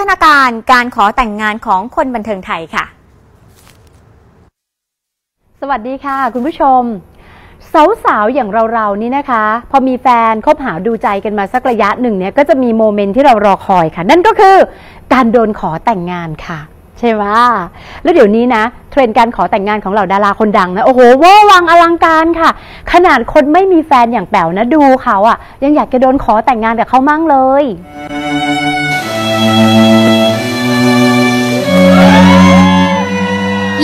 ฒนาการการขอแต่งงานของคนบันเทิงไทยค่ะ สวัสดีค่ะ คุณผู้ชม สาวๆอย่างเราๆนี่นะคะ พอมีแฟนคบหาดูใจกันมาสักระยะหนึ่งเนี่ยก็จะมีโมเมนต์ที่เรารอคอยค่ะ นั่นก็คือการโดนขอแต่งงานค่ะใช่ไหมแล้วเดี๋ยวนี้นะ เทรนด์การขอแต่งงานของเหล่าดาราคนดังนะโอ้โหว่าวังอลังการค่ะ ขนาดคนไม่มีแฟนอย่างแป๋วนะดูเขาอะยังอยากจะโดนขอแต่งงานกับเขามั่งเลย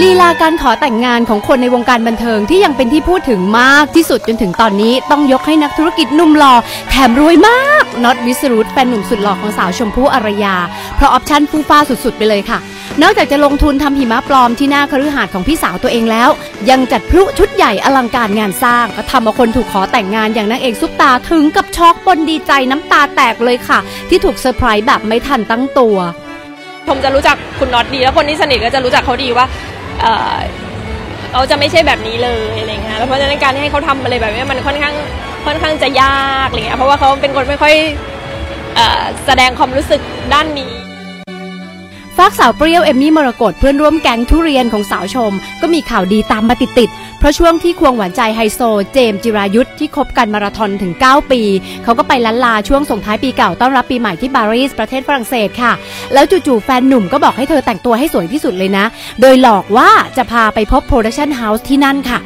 ลีลาการขอแต่งงานของคนในวงการบันเทิงที่ยังเป็นที่พูดถึงมากที่สุดจนถึงตอนนี้ต้องยกให้นักธุรกิจหนุ่มหล่อแถมรวยมากน็อตวิสรุตแฟนหนุ่มสุดหล่อของสาวชมพู่อารยา เพราะออปชั่นฟูฟ้าสุดๆ ไปเลยค่ะ นอกจากจะลงทุนทำหิมะปลอมที่หน้าคฤหาสน์ของพี่สาวตัวเองแล้ว ยังจัดพลุชุดใหญ่อลังการงานสร้างก็ทำเอาคนถูกขอแต่งงานอย่างนางเอกซุปตาถึงกับช็อกปนดีใจน้ำตาแตกเลยค่ะ ที่ถูกเซอร์ไพรส์แบบไม่ทันตั้งตัว ผมจะรู้จักคุณน็อตดี แล้วคนที่สนิทก็จะรู้จักเขาดีว่าเอ่อเขาจะไม่ใช่แบบนี้เลยอะไรเงี้ยแล้วเพราะฉะนั้นการให้เขาทำอะไรแบบนี้มันค่อนข้างค่อนข้างจะยากอะไรเงี้ยเพราะว่าเขาเป็นคนไม่ค่อยเอ่อแสดงความรู้สึกด้านนี้ ฝากสาวเปรี้ยวเอมมี่มรกตเพื่อนร่วมแก๊งทุเรียนของสาวชม ก็มีข่าวดีตามมาติดๆ เพราะช่วงที่ควงหวานใจไฮโซ เจมจิรายุทธที่คบกันมาราธอนถึง 9 ปี เขาก็ไปล้านลาช่วงส่งท้ายปีเก่าต้อนรับปีใหม่ที่ปารีสประเทศฝรั่งเศสค่ะ แล้วจู่ๆแฟนหนุ่มก็บอกให้เธอแต่งตัวให้สวยที่สุดเลยนะ โดยหลอกว่าจะพาไปพบโปรดักชั่นเฮาส์ที่นั่นค่ะ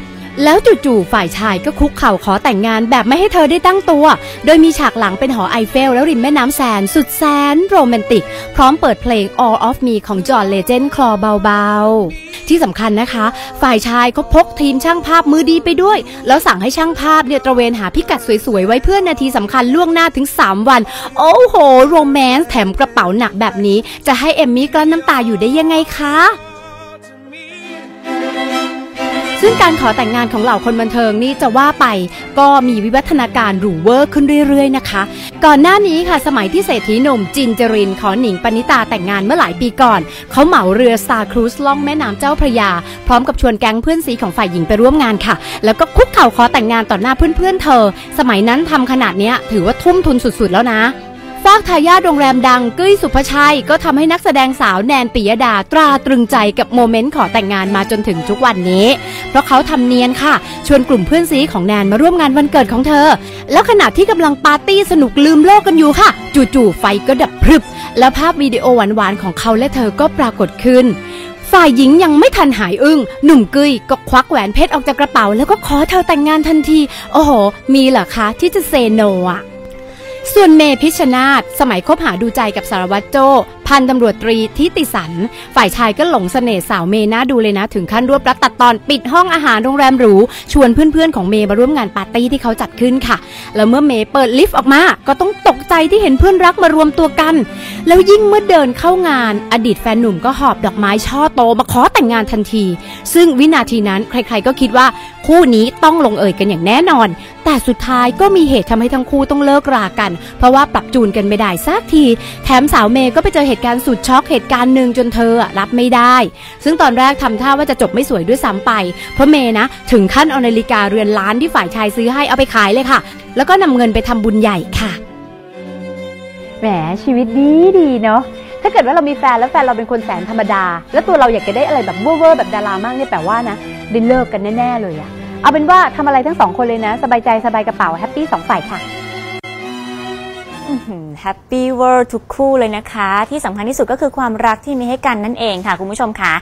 แล้วจู่ๆฝ่ายชายก็คุกเข่าขอแต่งงานแบบไม่ให้เธอได้ตั้งตัว โดยมีฉากหลังเป็นหอไอเฟล แล้วริมแม่น้ำแสนสุดแสนโรแมนติก พร้อมเปิดเพลง All of Me ของจอห์นเลเจนด์คลอเบาๆ ที่สำคัญนะคะ ฝ่ายชายก็พกทีมช่างภาพมือดีไปด้วย แล้วสั่งให้ช่างภาพเนี่ยตระเวนหาพิกัดสวยๆ ไว้เพื่อนาทีสำคัญล่วงหน้าถึง 3 วัน โอ้โหโรแมนต์แถมกระเป๋าหนักแบบนี้ จะให้เอมมี่กลั้นน้ำตาอยู่ได้ยังไงคะ ซึ่งการขอแต่งงานของเหล่าคนบันเทิงนี่จะว่าไปก็มีวิวัฒนาการหรูเวอร์ขึ้นเรื่อยๆนะคะ ก่อนหน้านี้ค่ะสมัยที่เศรษฐีหนุ่มจินจรินขอหนิงปณิตาแต่งงานเมื่อหลายปีก่อน เขาเหมาเรือสตาร์ครูซล่องแม่น้ำเจ้าพระยา พร้อมกับชวนแก๊งเพื่อนซีของฝ่ายหญิงไปร่วมงานค่ะ แล้วก็คุกเข่าขอแต่งงานต่อหน้าเพื่อนๆเธอ สมัยนั้นทำขนาดนี้ถือว่าทุ่มทุนสุดๆแล้วนะ ฝากทายาทโรงแรมดังกุ้ยสุภชัย ก็ทำให้นักแสดงสาวแนนปิยดาตราตรึงใจกับโมเมนต์ขอแต่งงานมาจนถึงทุกวันนี้ เพราะเขาทำเนียนค่ะ ชวนกลุ่มเพื่อนซีของแนนมาร่วมงานวันเกิดของเธอ แล้วขณะที่กำลังปาร์ตี้สนุกลืมโลกกันอยู่ค่ะ จู่ๆไฟก็ดับพรึบ แล้วภาพวิดีโอหวานๆของเขาและเธอก็ปรากฏขึ้นฝ่ายหญิงยังไม่ทันหายอึง้ง หนุ่มกึยก็ควักแหวนเพชรออกจากกระเป๋า แล้วก็ขอเธอแต่งงานทันที โอ้โห มีเหรอคะที่จะเซโนอะ ส่วนเมพิชนาธสมัยคบหาดูใจกับสารวัตรโจ พันตำรวจตรีทิติสัน ฝ่ายชายก็หลงเสน่ห์สาวเมน่าดูเลยนะ ถึงขั้นรวบรัดตัดตอนปิดห้องอาหารโรงแรมหรู ชวนเพื่อนๆของเมย์มาร่วมงานปาร์ตี้ที่เขาจัดขึ้นค่ะ แล้วเมื่อเมย์เปิดลิฟต์ออกมา ก็ต้องตกใจที่เห็นเพื่อนรักมารวมตัวกัน แล้วยิ่งเมื่อเดินเข้างาน อดีตแฟนหนุ่มก็หอบดอกไม้ช่อโตมาขอแต่งงานทันที ซึ่งวินาทีนั้นใครๆก็คิดว่าคู่นี้ต้องลงเอยกันอย่างแน่นอน แต่สุดท้ายก็มีเหตุทำให้ทั้งคู่ต้องเลิกรากัน เพราะว่าปรับจูนกันไม่ได้สักที แถมสาวเมย์ก็ไปเจอเหตุการณ์สุดช็อกเหตุการณ์หนึ่งจนเธอรับไม่ได้ ซึ่งตอนแรกทำท่าว่าจะจบไม่สวยด้วยซ้ำไป เพราะเมย์นะ ถึงขั้นเอานาฬิกาเรือนล้านที่ฝ่ายชายซื้อให้เอาไปขายเลยค่ะ แล้วก็นำเงินไปทำบุญใหญ่ค่ะแหมชีวิตดีดีเนาะถ้าเกิดว่าเรามีแฟนแล้วแฟนเราเป็นคนแสนธรรมดา แล้วตัวเราอยากจะได้อะไรแบบเวอร์แบบดารามากเนี่ยแปลว่านะได้เลิกกันแน่ ๆ เลยอะเอาเป็นว่าทำอะไรทั้งสองคนเลยนะ สบายใจสบายกระเป๋าแฮปปี้สองฝ่ายค่ะ แฮปปี้เวิร์ทุกคู่เลยนะคะ ที่สำคัญที่สุดก็คือความรักที่มีให้กันนั่นเองค่ะ คุณผู้ชมค่ะ